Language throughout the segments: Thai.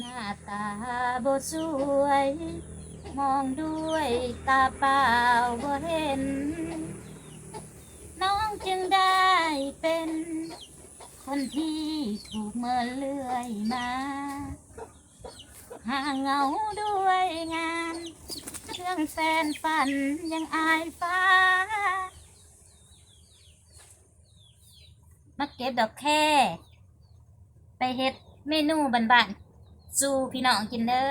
หน้าตาบสวย มองด้วยตาเปล่าบ่เห็น น้องจึงได้เป็น คนที่ถูกเมินเลื่อยมา ห่างเงาด้วยงานเครื่องแฟนฝันยังอายฟ้า มาเก็บดอกแค่ ไปเฮ็ดเมนูบันๆ สู่พี่น้องกินเด้อ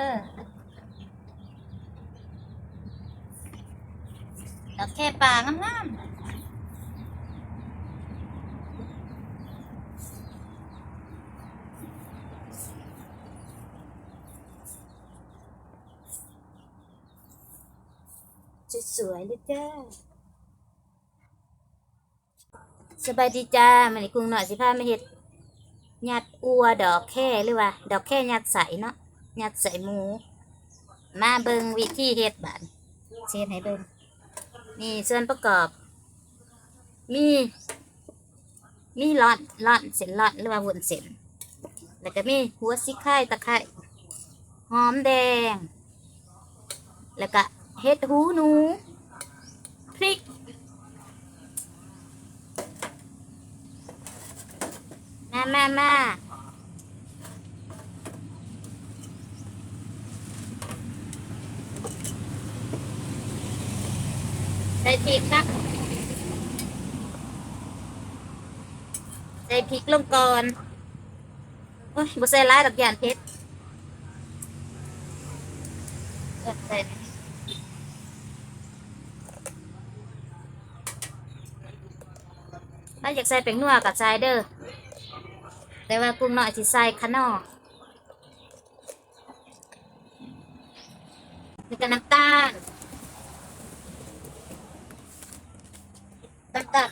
ดอกแค่ป่างามๆสวยๆเลยจ้าสบายดีจ้ามันนี้กุ้งหน่อยสิพามาเฮ็ด ยัดอัวดอกแค่หรือว่า ดอกแค่ยัดใส่เนาะยัดใส่หมู มาเบิงวิธีเฮ็ดบาดเช็ดให้เบิงนี่ส่วนประกอบ มี มีลอนล่อนเส้นลอนหรือว่าวุ้นเส้นแล้วก็มีหัวซิไข่ตะไคร้หอมแดง แล้วก็เห็ดหูหนูพริก มามามาใส่พริกครับใส่พริกลงก่อน โอ้ยบ่ใส่ร้ายดอกยานเพชรใส่ไมถ้าอยากใส่เป็นนัวกับใส่เด้อ แต่ว่ากุ้งน้อยสิใส่ขะนอนี่ก็น้ำตาลน้ำตาล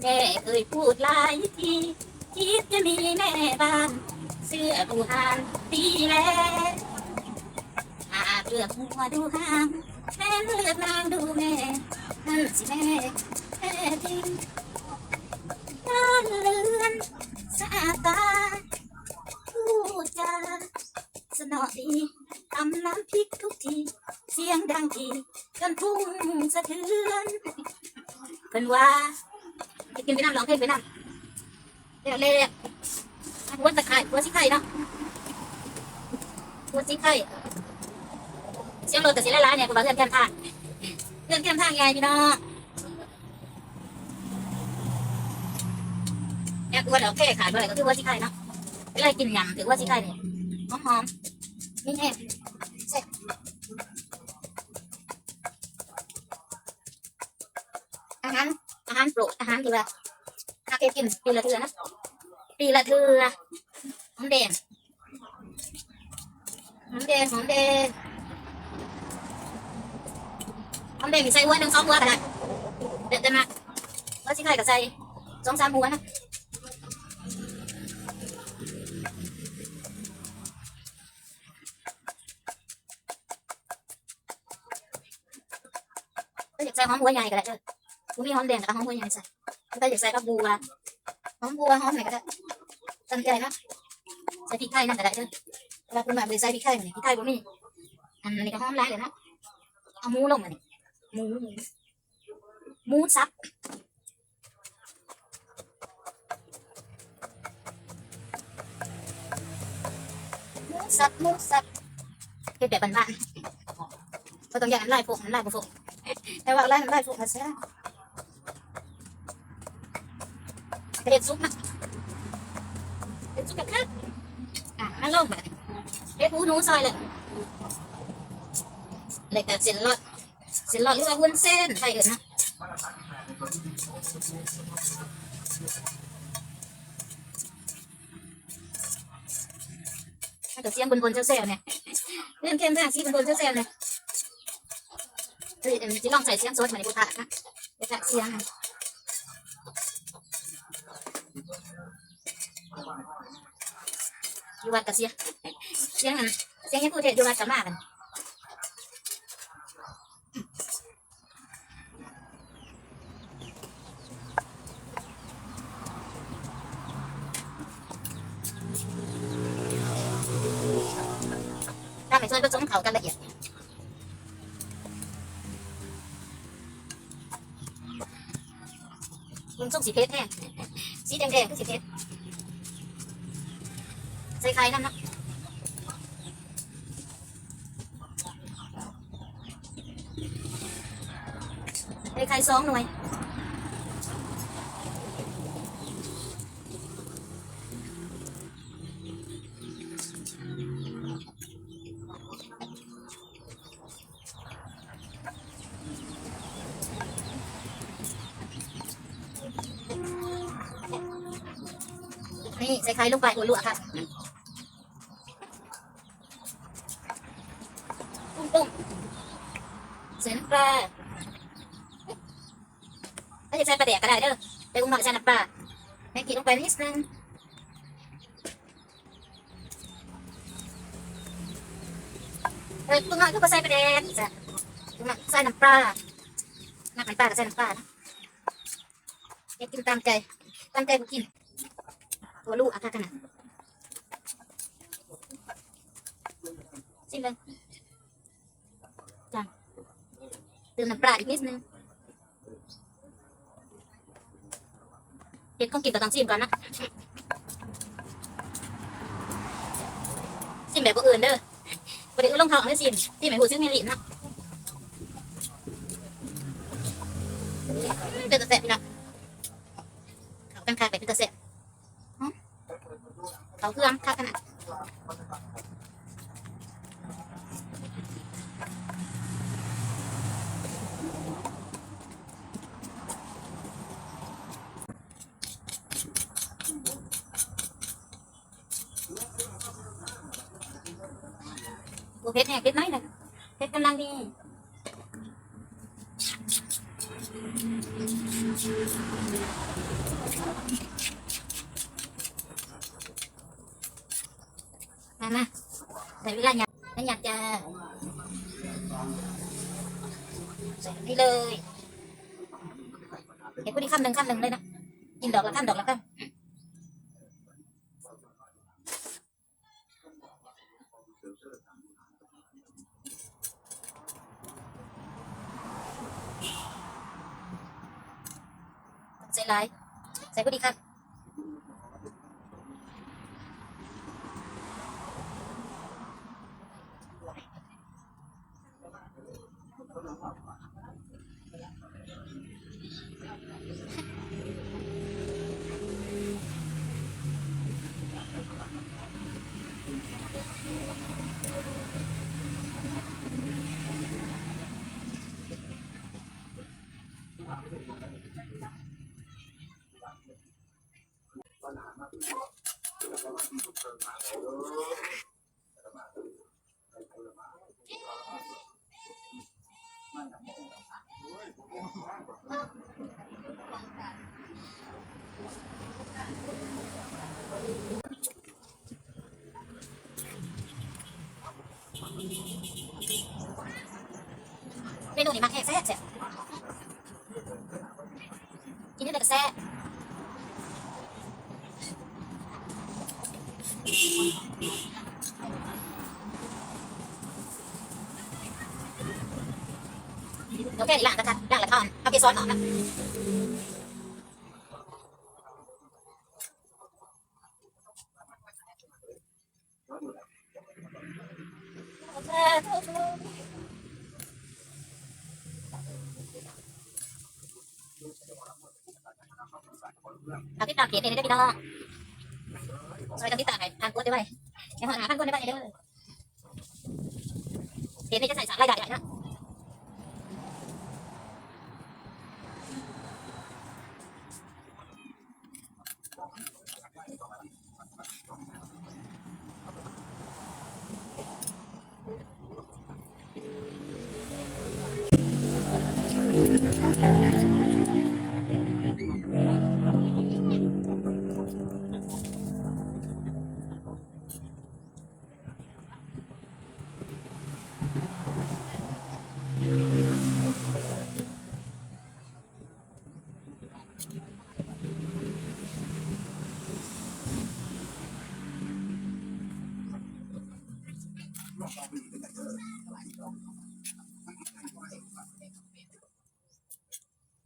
แม่เคยพูดหลายทีคิดจะมีแม่บ้าน เสื้อดูหานดีแล้ว ลือกหัวดูหางแม่เลือกนางดูแม่นั่นสิแม่แม่จริงน่าเลือนสาตาพูดจาสนอดีทำน้ำพริกทุกที เสียงดังทีจนทุ่งสะเทือนเพิ่นว่าจะกินไปน้ำร้องเพลงไปน้ำเร็วเร็วๆหัวตะไคร้หัวสิไข่เนาะหัวสิไข่ สียงรถกับเสียงหลายๆเนี่ยกูบอกเพื่อนแคมทางเพื่อนแคมทางไงพี่น้องเนี่ยกูว่าเดี๋ยวแค่ขายเมื่อไหร่ก็คือว่าสิไข่เนาะเวลากินยำถือว่าสิไข่เนี่ยหอมหอมนี่แน่เสร็จอาหารอาหารโปรดอาหารที่ว่าถ้าแกกินปีละเทือนะปีละเทือหอมแดงหอมแดงหอมแดง ทำเด็กใส่หัวหนึ่งสองหัวก็ได้เด็ดจะมาว่าสิใครก็ใส่สองสามหัวนะก็อยากใส่หอมหัวใหญ่ก็ได้เออกูมีหอมแดงกับหอมหัวใหญ่ใส่ก็อยากใส่กับบัวหอมบัวหอมไหนก็ได้ตั้งใจนะใส่พริกไทยนั่นก็ได้เออเวลาคุณแบบใส่พริกไทยเหมือนพริกไทยบ่มีอันนี้ก็หอมหลายเลยเนาะเอาหมูลงมานี่ มูหมูหมูสับหมูสับหมูสับเป็นแบบบ้านๆก็ต้องอย่างนั้นไล่พวกนั้นไล่พวกแต่ว่าไล่ไล่พวกมันเสียเห็ดซุปนะเห็ดซุปกับข้าวอะมาลงมาเห็ดหูหนูซอยเลยเลยแต่เส้นรอด ส้นหลอดหรือว่าวุ้นเส้นไทยเอิญนะถ้าเกิดเสียงบนบนๆเซลเนี่ยเรื่องเข้มมากสีบนบนๆเซลเนี่ยเฮ้ยเดี๋ยวจะลองใส่เสียงโซดมาในกุฏินะเดี๋ยวจะเสียงอยู่วัดกับเสียงเสียงอันเสียงยังพูดเทศอยู่วัดกับมากกัน ถ้าไม่ส่วนผสมเขากันละเอียดมันส้มสีเพชรแท้สีแดงๆก็สีเพชรใส่ไข่ นี่ใส่ไข่ลงไปหัวลวกค่ะปุ้งปุ้งใส่น้ำปลาถ้าจะใส่ปลาแดกก็ได้เด้อแต่กุ้งหน่อยใส่น้ำปลาแม่กินลงไปนิดนึงเออกุ้งหน่อยก็ใส่ปลาแดกจ้ะกุ้งหน่อยใส่น้ำปลาน้ำปลาก็ใส่น้ำปลานะอยากกินตามใจตามใจกูกิน ตัวลูกอาคาขนาดชิมเลยจ้ะเติมน้ำปลาอีกนิดนึงเห็ดของกินก็ต้องชิมก่อนนะชิมแบบอื่นเด้อประเดี๋ยวลงท้องไม่ชิมชิมแบบหูซึ่งมีลิ้นนะเดือดแสบน้องเขากันคายไปเดือดแสบ เครื่องค่าขนาดบัวเพชรแห้งเพชรน้อยเลยเพชรกำลังดี มามาใส่เวลาหยัดแล้วหยัดจะใส่นี่เลยเห็นพวกนี้คำหนึ่งคำหนึ่งเลยนะ กินดอกละคำดอกละคำใส่ลายใส่พวกนี้ครับเมนูนี้มักแห้งแซ่บแซ่บกินได้เลยก็แซ่บ โอเคนี่ล่างกันค่ะล่างละท่อนเอาเกสรออกนะเอาที่ตากเขียนเองได้พี่น้องซอยกันที่ตากให้ทานกวนได้ไหมเดี๋ยวหาทานกวนได้ไหมเด้อเขียนนี่จะใส่สารรายได้ใหญ่นะ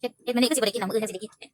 เฮ็ดเฮ็ดมันนี่ก็สิบ่ได้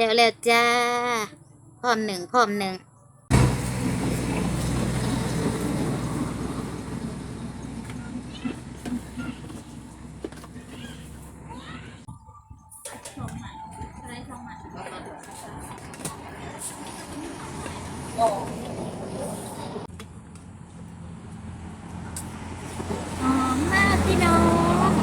แล้วแล้วจ้าพร้อมหนึ่งพร้อมหนึ่ง หอมมากพี่น้อง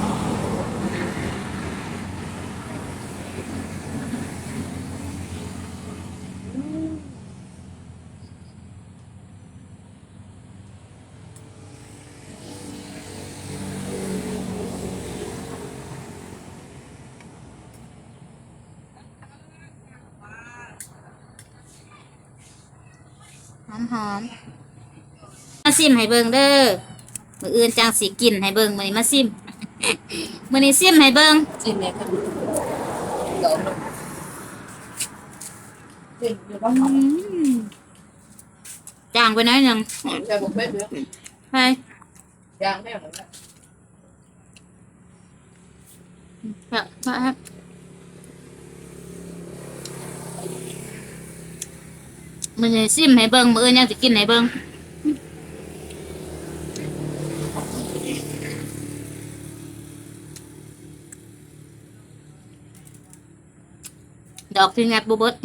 ห อมหอมมาซิมให้เบิ่งเด้อมืออื่นจังสิกินให้เบิ่งมื้อนี้มาซิมมื้อนี้ซิมให้เบิ่งจิ้มเนี่ยครับเดี๋ยวจิ้มอยู่บ้างอืมจางไปหน้อยหนึงแต่ผมไม่เลือกไปยางไม่เหมือนกันครับ ครับมื้อนี้ซิมให้เบิ่งมื้ออื่นยังสิกินให้เบิ่งดอกที่งัดบ่เบิด